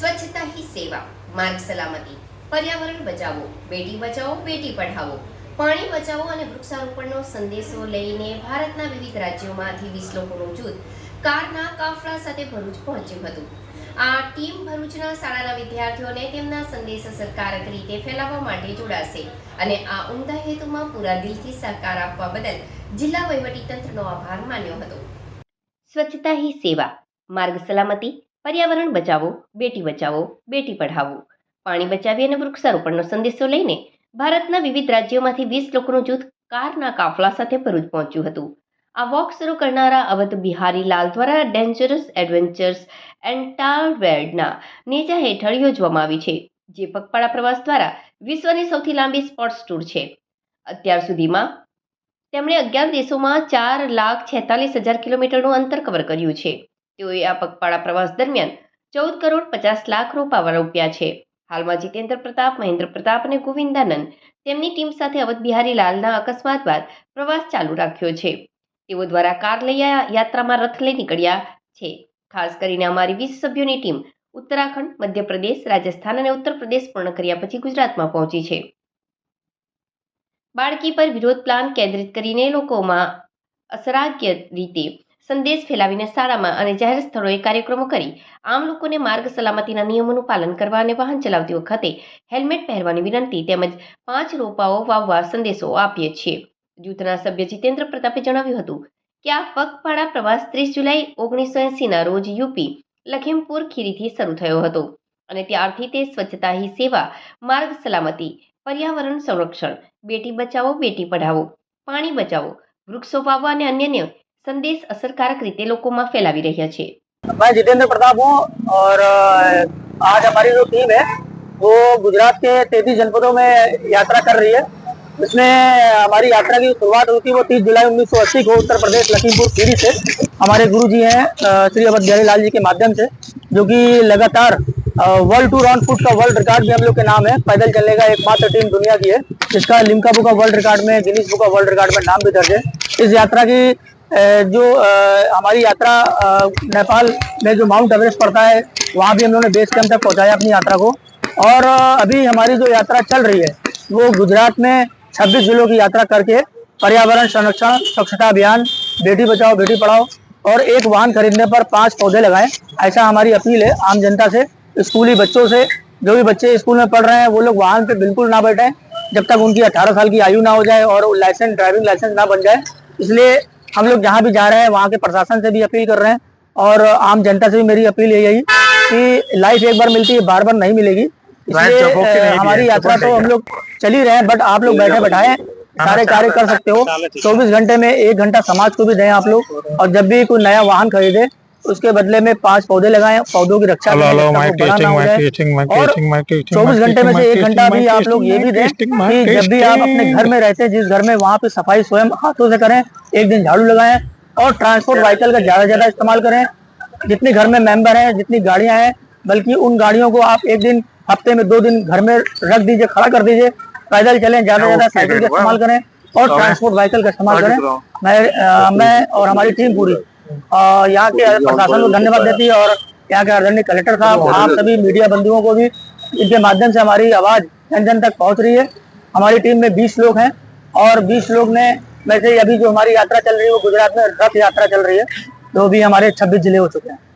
સ્વચ્છતા હી સેવા, માર્ગ સલામતી, પર્યાવરણ બચાવો, બેટી બચાવો, બેટી પઢાવો, પાણી બચાવો અને વૃક્ષારોપણનો સંદેશો લઈને ભારતના વિવિધ રાજ્યોમાંથી વીસ લોકોનું જૂથ કારના કાફલા સાથે ભરૂચ પહોંચ્યું હતું. આ ટીમ ભરૂચના શાળાના વિદ્યાર્થીઓને તેમના સંદેશ અસરકારક રીતે ફેલાવવા માટે જોડાશે અને આ ઉમદા હેતુમાં પૂરા દિલથી સહકાર આપવા બદલ જિલ્લા વહીવટીતંત્રનો આભાર માન્યો હતો. સ્વચ્છતા હી સેવા, માર્ગ સલામતી પર્યાવરણ બચાવો, બેટી બચાવો, બેટી પઢાવો. પાણી બચાવી અને વૃક્ષારોપણનો સંદેશો લઈને ભારતના વિવિધ રાજ્યોમાંથી વીસ લોકોનું જૂથ કારના કાફલા સાથે ભરૂચ પહોંચ્યું હતું. આ વોક શરૂ કરનારા અવધ બિહારી લાલ દ્વારા ડેન્જરસ એડવેન્ચર્સ એન્ટારવેર્ડના નેજા હેઠળ યોજવામાં આવી છે, જે પગપાળા પ્રવાસ દ્વારા વિશ્વની સૌથી લાંબી સ્પોર્ટ્સ ટૂર છે. અત્યાર સુધીમાં તેમણે અગિયાર દેશોમાં ચાર લાખ છેતાલીસ હજાર કિલોમીટરનું અંતર કવર કર્યું છે. તેઓએ આ પગપાળા પ્રવાસ દરમિયાન ચૌદ કરોડ પચાસ લાખ રૂપિયા રોપ્યા છે. હાલમાં જીતેન્દ્ર પ્રતાપ, મહેન્દ્ર પ્રતાપ અને ગોવિંદાનંદ તેમની ટીમ સાથે અવધ બિહારી લાલના અકસ્માત બાદ પ્રવાસ ચાલુ રાખ્યો છે. તેઓ દ્વારા કાર લઈ યાત્રામાં રથ લઈ નીકળ્યા છે. ખાસ કરીને અમારી વીસ સભ્યોની ટીમ ઉત્તરાખંડ, મધ્યપ્રદેશ, રાજસ્થાન અને ઉત્તર પ્રદેશ પૂર્ણ કર્યા પછી ગુજરાતમાં પહોંચી છે. બાળકી પર વિરોધ પ્લાન કેન્દ્રિત કરીને લોકોમાં અસરાગ્ય રીતે સંદેશ ફેલાવીને શાળામાં અને જાહેર સ્થળોએ કાર્યક્રમો કરી, આમ લોકોને માર્ગ સલામતીના નિયમોનું પાલન કરવા અને વાહન ચલાવતી વખતે હેલ્મેટ પહેરવાની વિનંતી તેમજ પાંચ રોપાઓ વાવવા સંદેશો આપીએ છીએ. જૂથના સભ્ય જીતેન્દ્ર પ્રતાપે જણાવ્યું હતું કે આ પગપાળા પ્રવાસ ત્રીસ જુલાઈ ઓગણીસો એંસીના રોજ યુપી લખીમપુર ખીરીથી શરૂ થયો હતો અને ત્યારથી તે સ્વચ્છતા હી સેવા, માર્ગ સલામતી, પર્યાવરણ સંરક્ષણ, બેટી બચાવો, બેટી પઢાવો, પાણી બચાવો, વૃક્ષો વાવવા અને અન્યને સંદેશ અસરકારક રીતે લોકોમાં ફેલાવી રહ્યા છે मैं जितेंद्र प्रताप हूँ और अ, आज हमारी जो टीम है वो गुजरात के तैतीस जनपदों में यात्रा कर रही है इसमें हमारी यात्रा की शुरुआत हुई थी वो 30 जुलाई 1980 को उत्तर प्रदेश लखीमपुर खीरी से हमारे गुरु जी हैं अ, श्री अवध बिहारी लाल जी के माध्यम से जो कि लगातार वर्ल्ड टूर ऑन फुट का वर्ल्ड रिकॉर्ड भी हम लोग के नाम है पैदल चलने का एकमात्र टीम दुनिया की है जिसका Limca book of world record में Guinness book of world record में नाम भी दर्ज है इस यात्रा की अ, जो हमारी यात्रा नेपाल में जो माउंट एवरेस्ट पड़ता है, वहाँ भी हम लोगों ने बेस कैंप तक पहुँचाया अपनी यात्रा को। और अभी हमारी जो यात्रा चल रही है, वो गुजरात में 26 जिलों की यात्रा करके पर्यावरण संरक्षण, स्वच्छता अभियान, बेटी बचाओ, बेटी पढ़ाओ और एक वाहन खरीदने पर पाँच पौधे लगाएँ, ऐसा हमारी अपील है आम जनता से, स्कूली बच्चों से, जो भी बच्चे स्कूल में पढ़ रहे हैं, वो लोग वाहन पे बिल्कुल ना बैठें, जब तक उनकी 18 साल की आयु ना हो जाए और लाइसेंस ड्राइविंग लाइसेंस ना बन जाए। इसलिए हम लोग जहाँ भी जा रहे हैं वहाँ के प्रशासन से भी अपील कर रहे हैं और आम जनता से भी मेरी अपील है यही कि लाइफ एक बार मिलती है बार बार नहीं मिलेगी। इसलिए हमारी यात्रा तो हम लोग चल ही रहे हैं बट आप लोग बैठे बैठाए सारे कार्य कर सकते हो। चौबीस घंटे में एक घंटा समाज को भी दें आप लोग और जब भी कोई नया वाहन खरीदे उसके बदले में पाँच पौधे लगाए पौधों की रक्षा चौबीस घंटे में से एक घंटा भी आप लोग ये भी दें कि जब भी आप अपने घर में रहते हैं जिस घर में वहाँ पे सफ़ाई स्वयं हाथों से करें एक दिन झाड़ू लगाएँ और ट्रांसपोर्ट व्हीकल का ज़्यादा ज़्यादा इस्तेमाल करें। जितने घर में मेंबर हैं जितनी गाड़ियाँ हैं बल्कि उन गाड़ियों को आप एक दिन हफ़्ते में दो दिन घर में रख दीजिए खड़ा कर दीजिए पैदल चलें ज़्यादा से ज़्यादा साइकिल का इस्तेमाल करें और ट्रांसपोर्ट व्हीकल का इस्तेमाल करें। मैं मैं और हमारी टीम पूरी। यहाँ के प्रशासन को धन्यवाद देती है। और यहाँ के आदरणीय कलेक्टर साहब आप सभी मीडिया बंधुओं को भी इनके माध्यम से हमारी आवाज़ जन जन तक पहुँच रही है। हमारी टीम में 20 लोग हैं और 20 लोग ने वैसे अभी जो हमारी यात्रा चल रही है वो गुजरात में रथ यात्रा चल रही है जो भी हमारे 26 ज़िले हो चुके हैं।